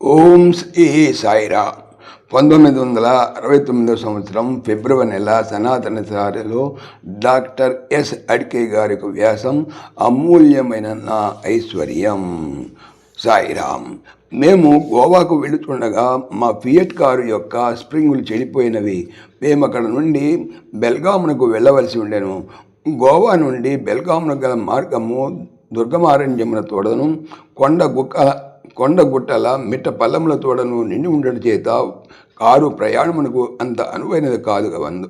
ఓం శ్రీ సాయిరా పంతొమ్మిది వందల అరవై తొమ్మిదవ సంవత్సరం ఫిబ్రవరి నెల సనాతన సారిలో డాక్టర్ ఎస్ అడ్కే గారి యొక్క వ్యాసం అమూల్యమైన నా ఐశ్వర్యం. సాయిరామ్ మేము గోవాకు వెళుతుండగా మా ఫియట్ కారు యొక్క స్ప్రింగులు చెడిపోయినవి. మేము అక్కడ నుండి బెల్గామునకు వెళ్ళవలసి ఉండెను. గోవా నుండి బెల్గామునకు గల మార్గము దుర్గమారణ్యమున తోడను. కొండ గుక్క కొండ గుట్టల మిట్ట పల్లముల తోడను నిండి ఉండడం చేత కారు ప్రయాణమునకు అంత అనువైనది కాదు అందు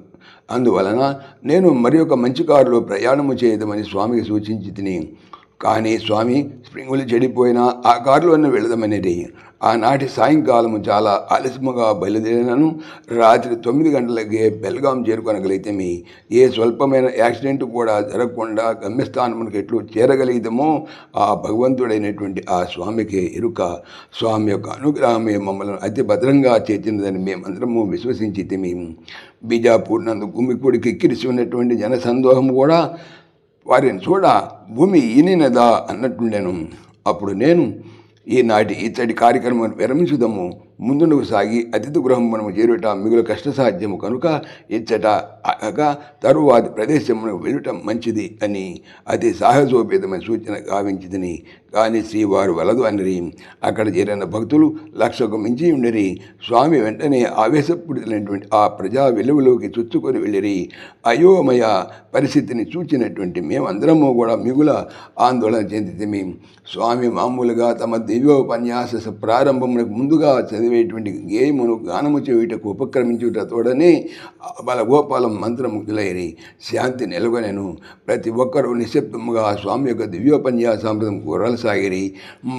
అందువలన నేను మరి ఒక మంచి కారులో ప్రయాణము చేయదమని స్వామికి సూచించి తిని కానీ స్వామి స్ప్రింగులు చెడిపోయిన ఆ కారులోనే వెళదామనేది. ఆనాటి సాయంకాలము చాలా ఆలస్యముగా బయలుదేరినను. రాత్రి తొమ్మిది గంటలకే బెల్గాం చేరుకోనగలిగితేమి. ఏ స్వల్పమైన యాక్సిడెంట్ కూడా జరగకుండా గమ్యస్థానమునకు ఎట్లు చేరగలిగితమో ఆ భగవంతుడైనటువంటి ఆ స్వామికి ఎరుక. స్వామి యొక్క అనుగ్రహమే మమ్మల్ని అతి భద్రంగా చేర్చినదని మేమందరము మేము బీజాపూర్ నందు గుమ్మికూడికి ఎక్కిరిసి ఉన్నటువంటి జనసందోహం కూడా వారిని చూడ భూమి ఈనినదా? అన్నట్టుండెను. అప్పుడు నేను ఈనాటి ఇతడి కార్యక్రమం విరమించుదము. ముందుకు సాగి అతిథి గృహం మనము చేరుట మిగులు కష్టసాధ్యము కనుక ఇచ్చట అనగా తరువాతి ప్రదేశమును వెళ్ళటం మంచిది అని అతి సాహసోపేతమైన సూచన గావించిదని కానీ శ్రీవారు వలదు అనిరి. అక్కడ చేరిన భక్తులు లక్షకు మించి ఉండిరి. స్వామి వెంటనే ఆవేశపూడినటువంటి ఆ ప్రజా వెలుగులోకి చుచ్చుకొని వెళ్ళిరి. అయోమయ పరిస్థితిని చూచినటువంటి మేమందరము కూడా మిగుల ఆందోళన చెందితమి. స్వామి మామూలుగా తమ దివ్యోపన్యాస ప్రారంభమునకు ముందుగా చదివేటువంటి గేయమును గానము చేయుటకు ఉపక్రమించుట తోడనే బల గోపాలం మంత్రముగ్ధులైరి. శాంతి నిలవనెను ప్రతి ఒక్కరూ నిశ్శబ్దముగా ఆ స్వామి యొక్క దివ్యోపన్యాసామృతం కూరలసాగిరి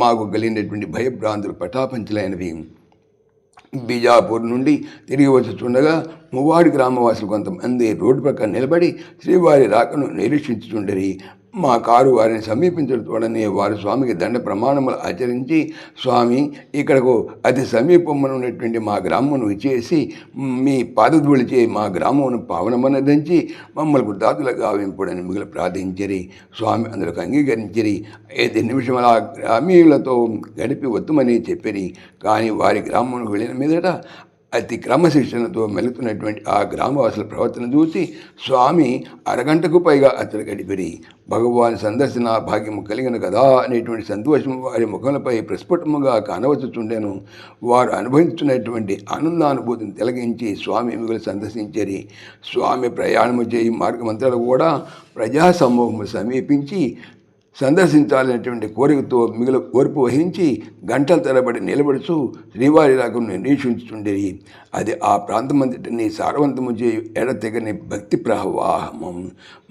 మాకు కలిగినటువంటి భయభ్రాంతులు పటాపంచలైనవి. బీజాపూర్ నుండి తిరిగి వచ్చుచుండగా మువ్వాడి గ్రామవాసులు కొంతమంది రోడ్డు పక్కన నిలబడి శ్రీవారి రాకను నిరీక్షించుచుండరి. మా కారు వారిని సమీపించడం తోడనే వారు స్వామికి దండ ప్రమాణములు ఆచరించి స్వామి ఇక్కడకు అతి సమీపమున ఉన్నటువంటి మా గ్రామమును విచ్చేసి మీ పాదధూళిచే మా గ్రామమును పావనమనదించి మమ్మల్ని దాతుల గావింపుడని మిగిలి ప్రార్థించరి. స్వామి అందులోకి అంగీకరించరి. ఐదు నిమిషముల గ్రామీయులతో గడిపి వద్దుమని చెప్పిరి. కానీ వారి గ్రామమునకు వెళ్ళిన మీదట అతి క్రమశిక్షణతో మెలుతున్నటువంటి ఆ గ్రామవాసుల ప్రవర్తన చూసి స్వామి అరగంటకు పైగా అతడు గడిపిరి. భగవాన్ సందర్శన భాగ్యము కలిగిన కదా అనేటువంటి సంతోషం వారి ముఖములపై ప్రస్ఫుటముగా కానవచ్చుచుండెను. వారు అనుభవించున్నటువంటి ఆనందానుభూతిని తిలగించి స్వామి మిగులు సందర్శించరి. స్వామి ప్రయాణము చేయి మార్గమంత్రాలు కూడా ప్రజా సమూహము సమీపించి సందర్శించాలనేటువంటి కోరికతో మిగిలి ఓర్పు వహించి గంటల తరబడి నిలబడుచు శ్రీవారి రాకను నిరీక్షించుండేది అది ఆ ప్రాంతమంతటిని సారవంతము చే ఎడతెగని భక్తి ప్రవాహమం.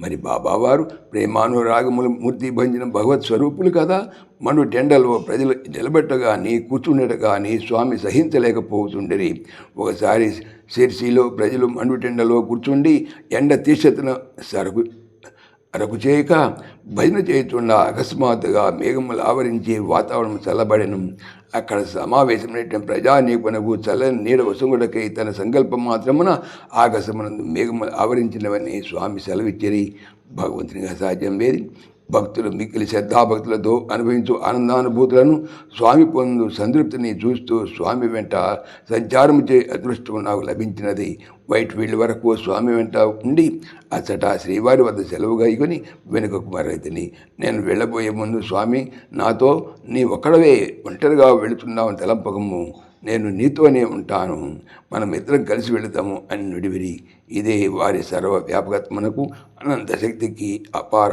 మరి బాబావారు ప్రేమానురాగములు మూర్తి భంజన భగవత్ స్వరూపులు కదా. మను టెండలో ప్రజలు నిలబెట్టగాని కూర్చుండటగాని స్వామి సహించలేకపోతుండేది ఒకసారి శిర్సిలో ప్రజలు మండు టెండలో కూర్చుండి ఎండ తీక్షతను సరుకు అరకు చేయక భజన చేయుచుండ అకస్మాత్తుగా మేఘములు ఆవరించి వాతావరణం చల్లబడెను. అక్కడ సమావేశమైన ప్రజానీకునకు చల్లని నీడ వసుంగుడకై తన సంకల్పం మాత్రమున ఆకాశమునందు మేఘములు ఆవరించినవని స్వామి సెలవిచ్చరి. భగవంతునిగా సాధ్యం లేదు. భక్తులు మిక్కిలి శ్రద్ధాభక్తులతో అనుభవించు ఆనందానుభూతులను స్వామి పొందు సంతృప్తిని చూస్తూ స్వామి వెంట సంచారము చే అదృష్టం నాకు లభించినది. వైట్ ఫీల్డ్ వరకు స్వామి వెంట ఉండి అచ్చట శ్రీవారి వద్ద సెలవుగా ఇకొని వెనుకకు మరైతిని నేను వెళ్ళబోయే ముందు స్వామి నాతో నీ ఒక్కడవే ఒంటరిగా వెళుతున్నావు తలంపకము. నేను నీతోనే ఉంటాను. మనం ఇద్దరం కలిసి వెళుతాము అని నుడివిరి. ఇదే వారి సర్వ వ్యాపకత్మనకు అనంత శక్తికి అపార